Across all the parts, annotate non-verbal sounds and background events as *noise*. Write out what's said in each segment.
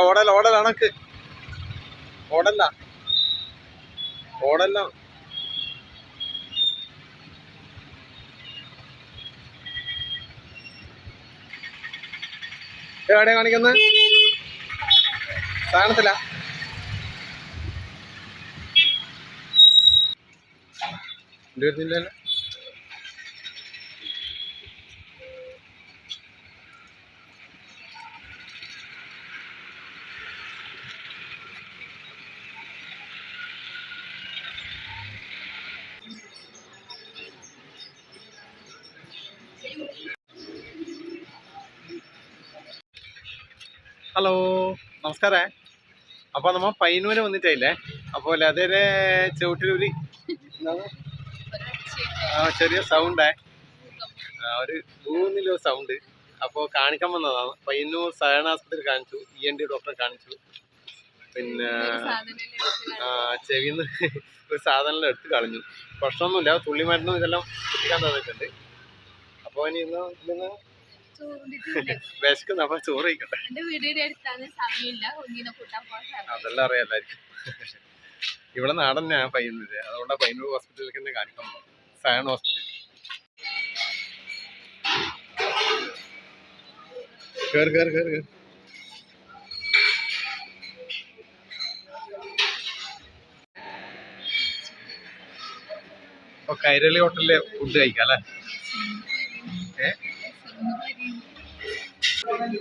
ഓടല്ല ഓടല്ല അണക്ക് ഓടല്ല. ഓടല്ല. എവിടെ കാണിക്കുന്നത് വരുന്നില്ലല്ലോ ഹലോ നമസ്കാരേ. അപ്പോൾ നമ്മ പൈനൂര് വന്നിട്ടില്ലേ അപ്പൊ അതേ ചവിട്ടിലൂരി ചെറിയ സൗണ്ടേ ഒരു മൂന്നിലോ സൗണ്ട് അപ്പോൾ കാണിക്കാൻ വന്നതാണ്. പയ്യന്നൂർ സഹകരണ ആസ്പത്രി കാണിച്ചു ഇ എൻ ഡി ഡോക്ടറെ കാണിച്ചു. പിന്നെ ചെവിന്ന് ഒരു സാധനം എടുത്ത് കളഞ്ഞു. പ്രശ്നമൊന്നുമില്ല തുള്ളി മരുന്നും ഇതെല്ലാം കുത്തിക്കാൻ തന്നിട്ടുണ്ട്. അപ്പോൾ ഇനി ഇന്ന് ഇന്ന് *laughs* വിശക്കുന്ന ചോറ് കഴിക്കട്ടെ. എന്റെ വീടിന്റെ അടുത്താണ് സമയമില്ല. ഒന്നിനെ കൂട്ടാൻ പോകാൻ സമയം അതെല്ലാം അറിയാം എല്ലാവർക്കും. ഇവിടെ നാടൻ ഞാൻ പയ്യന്നൂര്. അതുകൊണ്ടാ പയ്യന്നൂർ ഹോസ്പിറ്റലിലേക്ക് തന്നെ കാണിക്കാൻ പോകുന്നത്. സയൺ ഹോസ്പിറ്റലിൽ. കേറ് കേറ് കേറ് കേറ്. അപ്പൊ കൈരളി ഹോട്ടലിലെ ഫുഡ് കഴിക്കാം അല്ലേ? ഇങ്ങോട്ട്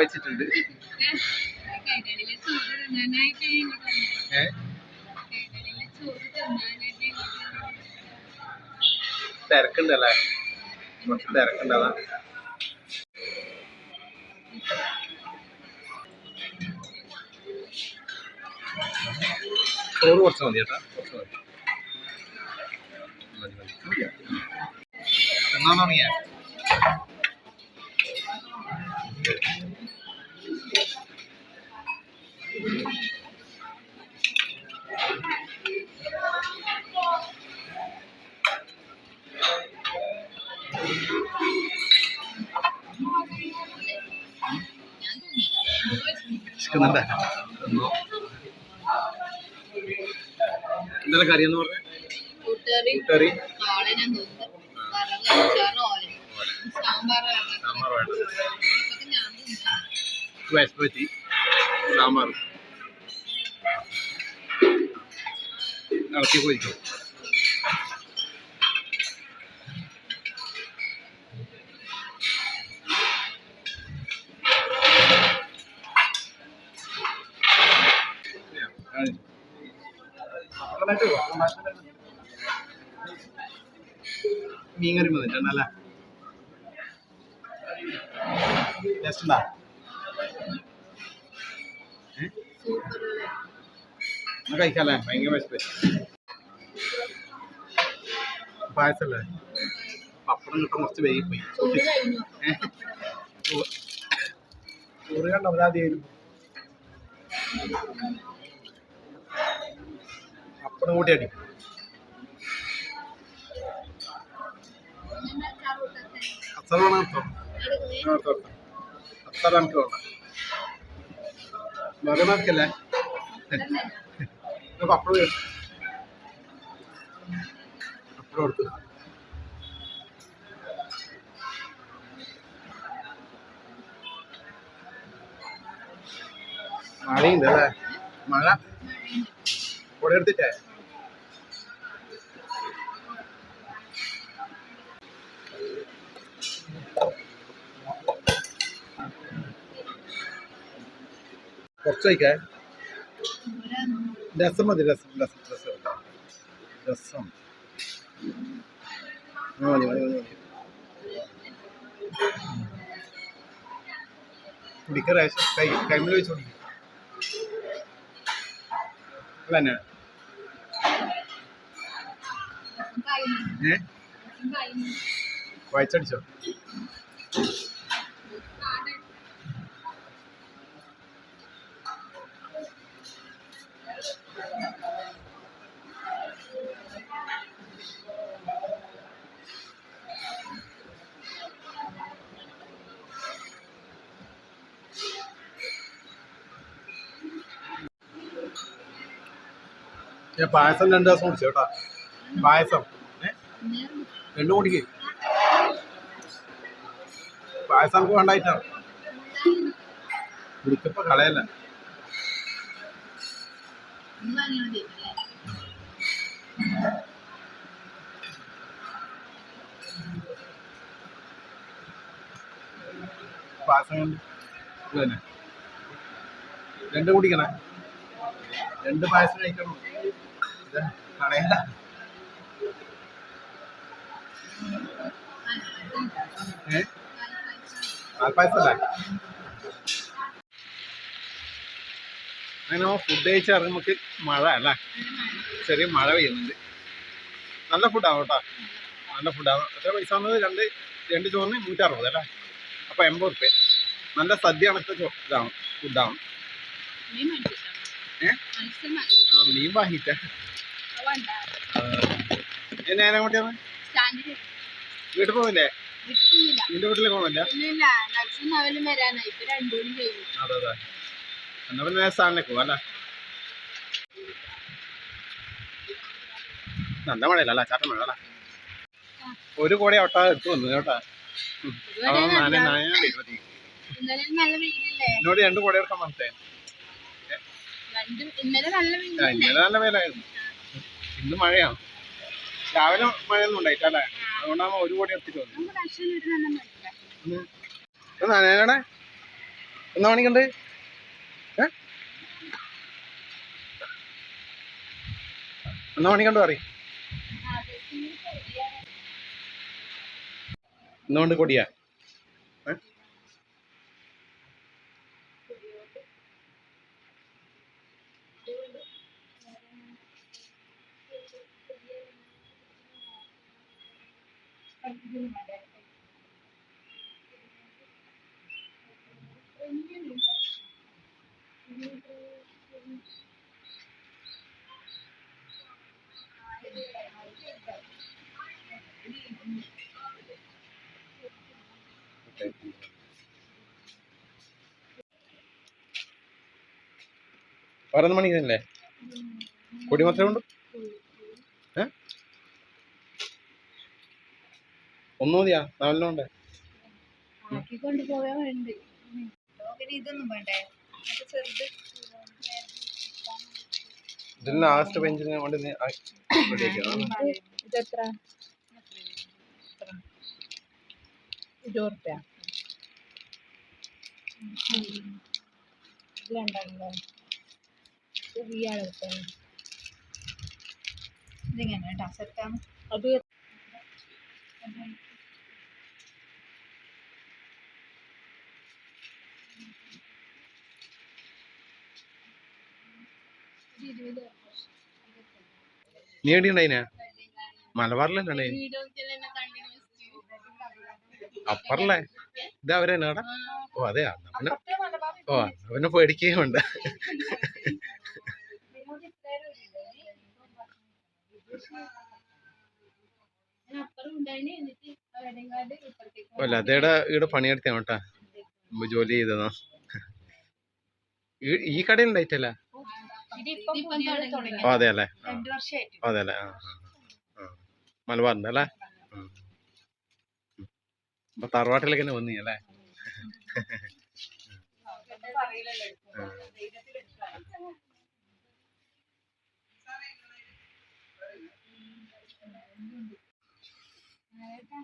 വെച്ചിട്ടുണ്ട്. തിരക്കുണ്ടല്ലേ? കുറച്ച് തിരക്കുണ്ടതാ. ചോറ് കുറച്ച് മതി ചേട്ടാ കുറച്ച് മതി. മതി, മതി. തിന്നാൻ തുടങ്ങിയ എന്തെല്ലാം കറി എന്ന് പറഞ്ഞ? കൂട്ടുകറി സാമ്പാർ വേണ്ട. ഇളക്കി പോയിക്കോ മീൻകറി വന്നിട്ടുണ്ടല്ലേ ടേസ്റ്റ് ഉണ്ടോ കഴിക്കാല്ലേ? ഭയങ്കര വിശപ്പ്. പായസല്ലേ? പപ്പടം കിട്ടാൻ കുറച്ച് വൈകി പോയി ചോറ് കണ്ട പപ്പടം കൂട്ടി അടി ഞാൻ അച്ചാർ കൂട്ടത്തെ അച്ചാർ വേണം കേട്ടോ എടുക്കുന്നേ അച്ചാർ എനിക്ക് വേണം മകനാക്കല്ലേ പപ്പടം പപ്പടം എടുത്തു. മഴയുണ്ട് അല്ലേ? മഴ. കൂടെ എടുത്തിട്ടേ? കുറച്ച് വയ്ക്കേ രസം മതി രസം രസം രസം. രസം. മതി മതി മതി കുടിക്കറ കൈ കൈമിൽ വെച്ച് കുടിക്കും. തന്നെ ഏ? വായിച്ചടിച്ചോ? ഞാൻ പായസം രണ്ട് ദിവസം കുടിച്ചു കേട്ടോ. പായസം. രണ്ടു കുടിക്ക്. പായസം നമുക്ക് വേണ്ടായിട്ടാണ് കുടിക്കപ്പോ കളയല്ല. പായസം രണ്ട് കുടിക്കണേ. രണ്ട് പായസം കഴിക്കണം. കളയല്ല ഏ പാൽപ്പായസല്ലേ അങ്ങനെ ഫുഡ് കഴിച്ച് ഇറങ്ങുമ്പോൾ മഴ അല്ലേ? ചെറിയ മഴ പെയ്യുന്നുണ്ട്. നല്ല ഫുഡാണ് കേട്ടോ. നല്ല ഫുഡാണ് എത്ര പൈസ വന്നത്? രണ്ട് രണ്ട് ചോറിന് നൂറ്ററുപത് അല്ലേ? അപ്പോൾ എൺപത് റുപ്യ. നല്ല സദ്യ അണക്ക ചോ ഇതാണ് ഫുഡാണ് മീൻ വാങ്ങിച്ച നേരം കൂട്ടിയാണ് വീട്ടിൽ പോകുന്നില്ലേ നിന്റെ വീട്ടിലേക്ക് പോകുന്നില്ല അതെ അതെ. എന്നാ പിന്നെ സ്ഥാനിലേക്ക് പോവാ അല്ലേ? നല്ല മഴയില്ല ചാട്ട മഴ അല്ലേ ഒരു കോടി ഒട്ടാ എടുത്തു വന്നു കേട്ടാ. എന്നോട് രണ്ട് കോടി എടുക്കാൻ മനസ്സിലായി ഇന്നലെ നല്ല ഇന്ന് മഴയാ രാവിലെ മഴയൊന്നും ഉണ്ടായിട്ടല്ലേ. അതുകൊണ്ടാകുമ്പോ ഒരു കോടി എത്തിച്ചു എന്നാ മണിക്കുണ്ട് എന്നാ മണിക്കണ്ട് പറയും. കൊടിയാ പതിനൊന്ന് മണി മണിക്കല്ലേ കൊടി മാത്രമേ ഉണ്ടോ ഏ? ഒന്നു മതിയാ നാലെണ്ണം ഉണ്ട്. ഇതിൽ ലാസ്റ്റ് ബെഞ്ചിന് കൊണ്ട് ഇതെത്ര? ഇരുപത് റുപ്യ. ഇത് രണ്ടാണല്ലോ അളവ് ഇതിങ്ങനെ കേട്ടോ സെറ്റാം അത് മലബാറിലല്ലേ അപ്പറല്ലേ? ഇത് അവരെന്നാടാ? ഓ അതെയാ. പിന്നെ ഓ പിന്നെ പേടിക്കുകയും വേണ്ട ഓ ലതയുടെ ഇവിടെ പണിയെടുത്താണ് കേട്ടാ. ജോലി ചെയ്തതാ. ഈ- കടയിൽ ഉണ്ടായിട്ടല്ല? അതെ അല്ലേ? അതെ അല്ലേ മലബാറിന്റെ ആ, ആ മലബാറിന്റെ അല്ലേ. അപ്പൊ തറവാട്ടിലേക്ക് തന്നെ വന്നീ അല്ലേ?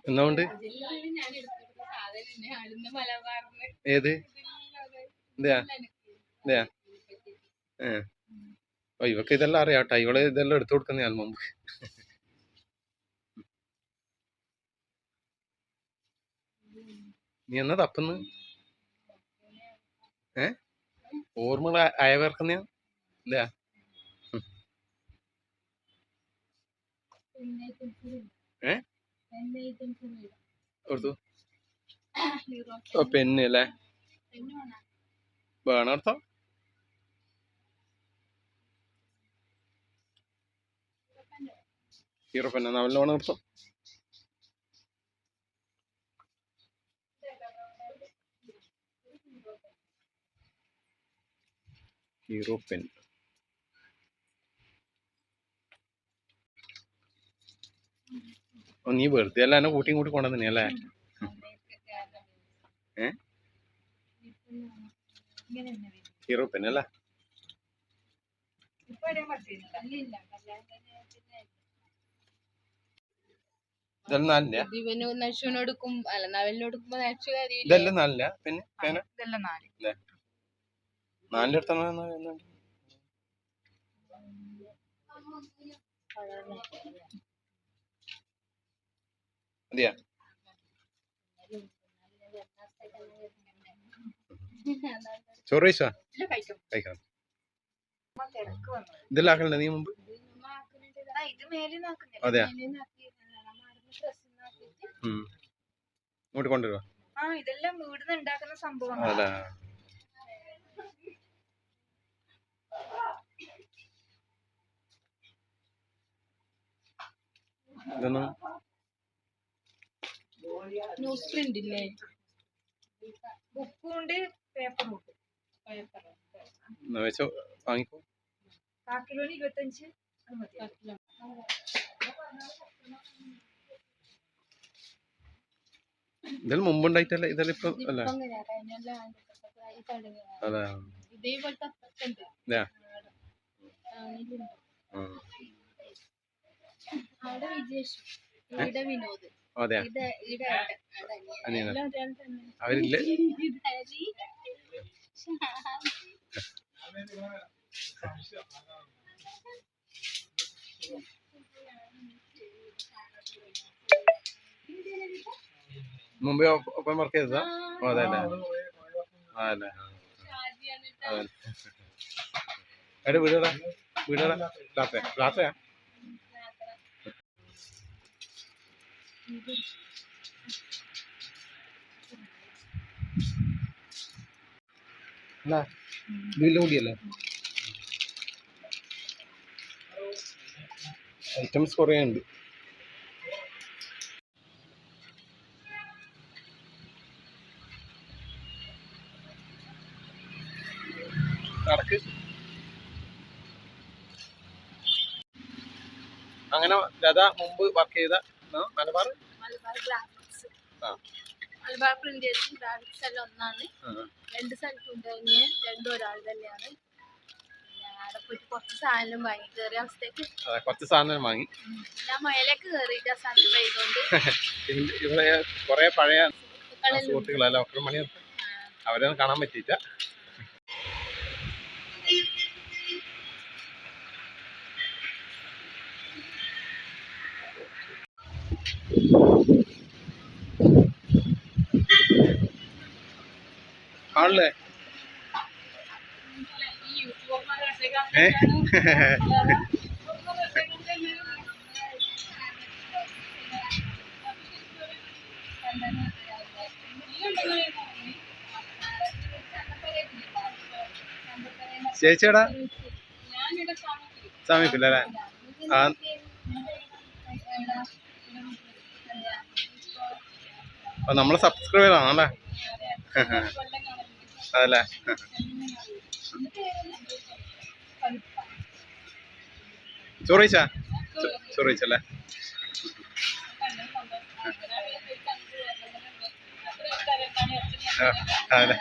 എന്തുകൊണ്ട് ഏത്? ഓ ഇവക്ക് ഇതെല്ലാം അറിയാം കേട്ടോ ഇവൾ ഇതെല്ലാം എടുത്തു കൊടുക്കുന്ന ഞാൻ മുമ്പ് നീ എന്നാ തപ്പുന്നു? ഏ? ഓർമ്മകൾ അയവർക്കുന്ന ഇല്ല ഏ? കൊടുത്തു ഓ പെന്ന് അല്ലേ വേണം. ഹീറോ പെന്ന നല്ലോണം എടുത്തോ ഹീറോ പെൻ നീ വെറുതെ അല്ല എന്നെ കൂട്ടിയും കൂട്ടി കൊണ്ടുവന്നെ അല്ലേ? ഏ? ഹീറോ അല്ലേ? ഇതെല്ലാം നാലില്ല ഇവന് നശുവിനെടുക്കും അല്ല നവലിനെടുക്കുമ്പോ നശു കാര്യമില്ല. ഇതെല്ലാം നാലില്ല പിന്നെ പേന ഇതെല്ലാം നാല്. അല്ലേ നാലിന്റെ അടുത്താണ് മതിയാ ചോറ് കഴിച്ചാ ഇതെല്ലാം നീ മുമ്പ് അതെയാ. ഇങ്ങോട്ട് കൊണ്ടുവരുവാ? ഇതെല്ലാം അല്ല ഇതൊന്നും ന്യൂസ് പ്രിന്റ് ഇല്ലേ ബുക്കും ഉണ്ട് പേപ്പറും ഉണ്ട് വാങ്ങിക്കോ. കാക്കിലോന് ഇരുപത്തഞ്ച് മുമ്പുണ്ടായിട്ടല്ല? അല്ല? ഇതേപോലത്തെ. അവിടെ വിജേഷ്. ഇവിടെ വിനോദ്. തന്നെ. അവരില്ല. മുമ്പേ ഒപ്പ- വർക്ക് ചെയ്തതാ? ഓ അതെ അല്ലേ? വീടാ. അതെ എവിടെ വീടടാ. വീടടാ. ക്ലാസ് ക്ലാസ്സാ ഐറ്റംസ് കുറേ ഉണ്ട്. അങ്ങനെ ലത മുമ്പ് വർക്ക് ചെയ്ത മലബാർ? മലബാർ ഗ്രാഫിക്സ് ആ. മലബാർ പ്രിന്റേഴ്സും ഗ്രാഫിക്സ് എല്ലാം ഒന്നാണ്. രണ്ട് ഒരാൾ തന്നെയാണ്. കുറച്ച് സാധനം വാങ്ങി. കയറിയ അവസ്ഥയ്ക്ക്. അതെ കുറച്ച് സാധനം വാങ്ങി. ഞാൻ മഴയിലേക്ക് കയറിയിട്ട് ആ സാധനം പെയ്തുകൊണ്ട് ഇതിന്റെ- ഇവിടെ കുറെ പഴയ സുഹൃത്തുക്കളെല്ലാം ഒക്കെ മണി അവരൊന്നും കാണാൻ പറ്റിയില്ല. ആളല്ലേ ഏ? ചേച്ചിയുടെ? സമീപില്ല അല്ലേ? ആ. നമ്മളെ സബ്സ്ക്രൈബർ ആണല്ലേ അതല്ലേ ചോറ് കഴിച്ചാ ചോറ് കഴിച്ചല്ലേ അതെ.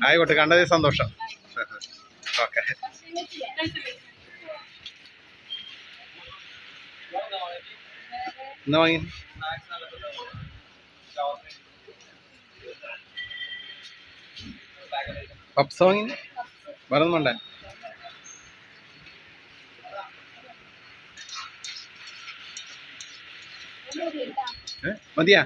ആയിക്കോട്ടെ കണ്ടതിൽ സന്തോഷം. ഓക്കെ. എന്നാ വാങ്ങി? പപ്പ് സോങ്ങിന് വരുന്നുണ്ടേ മതിയാ?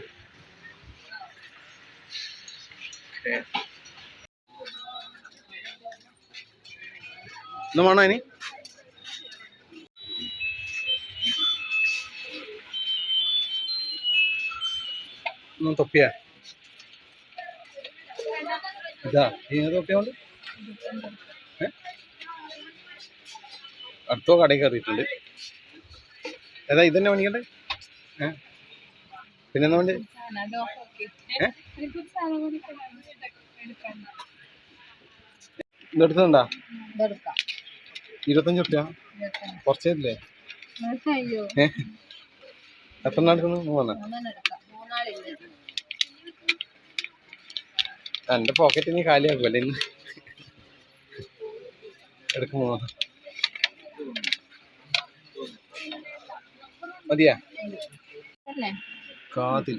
ഒന്നും വേണോ ഇനി? ഒന്നും തൊപ്പിയാ? ഈ തൊപ്പിയോണ്ട് ഏ? അടുത്തോ കടയിൽ കയറിയിട്ടുണ്ട്. ഏതാ ഇതന്നെ പണിക്കണ്ടേ പിന്നെന്താ വേണ്ടി? ഇതെടുത്തുണ്ടാ ഇരുപത്തഞ്ച് റുപ്യ ഏ? എത്ര എടുക്കുന്നു? മൂന്ന് എന്റെ പോക്കറ്റ് നീ കാലിയാക്കുമല്ലേ ഇന്ന്? എടുക്കുമോ? മതിയാ? കാതിൽ.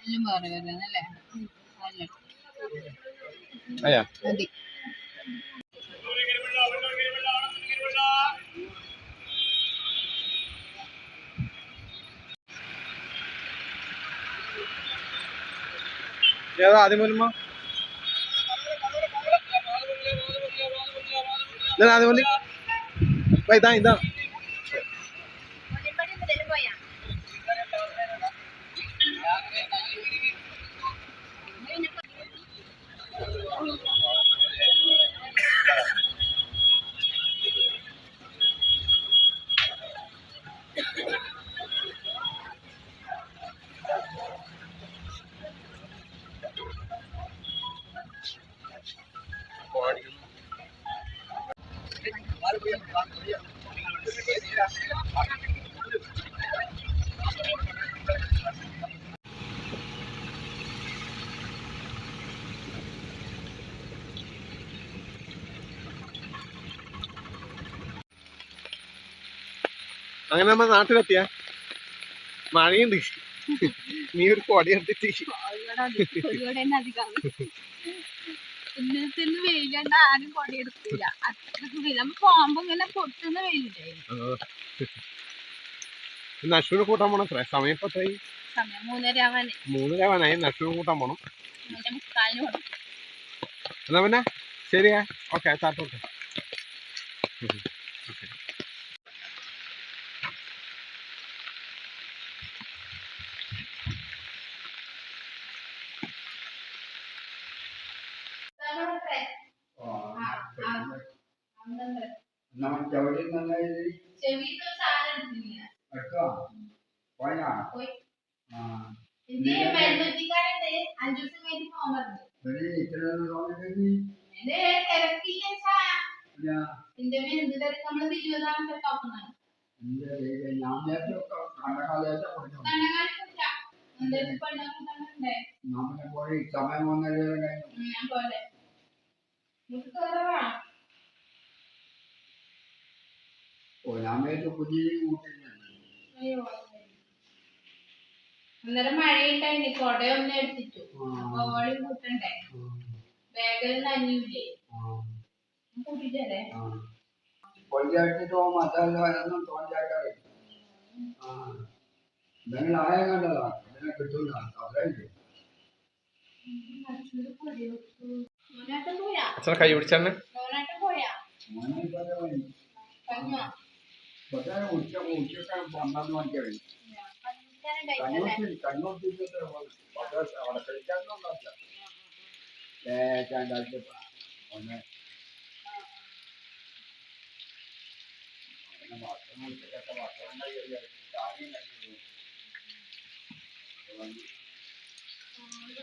എല്ലാം വേറെ അല്ല? അയ്യാ മതി ഏതാ ആദ്യം പോലുമ്പോ ഇതാണ് ആദ്യം പോലെ ഇതാ ഇതാ അങ്ങനെ നമ്മ നാട്ടിലെത്തിയ? മഴയുണ്ട്. നീ ഒരു കൊടി എടുത്തിട്ട്. ഇന്നത്തെ വെയിലുണ്ട് ആരും കൊടിയെടുക്കില്ല അത്രയ്ക്ക് വെയിൽ നമ്മ പോകുമ്പോ ഇങ്ങനെ പൊട്ടുന്ന വെയിലുണ്ടായിരുന്നു നശുവിനെ കൂട്ടാൻ പോണം ഫ്രേ സമയം ഇപ്പൊ എത്രയായി? സമയം മൂന്നര ആവാന് മൂന്നര ആവാനായി നശുവിനെ കൂട്ടാൻ പോണം പോണം. എന്നാ പിന്നെ? ശരിയാ. ഓക്കെ താത്തോട്ടെ നമുക്ക് എവിടെ നിന്നല്ല ഇത് ചെവിയിൽ സാധനം എടുത്തില്ല എടുത്തോ പോയാ പോയി ആ എന്റെ മരുന്നുറ്റിക്കാരുണ്ട് അഞ്ചു ദിവസം കഴിഞ്ഞ് പോകാൻ പറഞ്ഞു ഒരു ഇത്ര നേരത്തെ പുതിയ അന്നേരം മഴയുണ്ടായിന് കൊടയൊന്നും എടുത്തിട്ടു. അപ്പൊ ഓളി കൂട്ടണ്ടേ? ബാഗിൽ കൂട്ടിട്ടല്ലേ? ആയ കണ്ടതാ. ഇതിനെ കിട്ടൂല. അത്രയില്ലേ അച്ഛനെ കൈ പിടിച്ചാണ് പോയാ? പക്ഷേ ഉച്ച ഉച്ചയ്ക്ക് പന്ത്രണ്ട് മണിക്ക് കഴിഞ്ഞു കണ്ണൂർ കണ്ണൂർ പക്ഷേ അവിടെ കഴിക്കാനൊന്നും ഉണ്ടാവില്ല. ഏറ്റാണ്ടായിട്ട് ഒന്ന് ഭക്ഷണം ഉച്ചക്കത്തെ ഭക്ഷണം കഴിക്കാൻ കാര്യം കഴിഞ്ഞു ഒന്നുമില്ല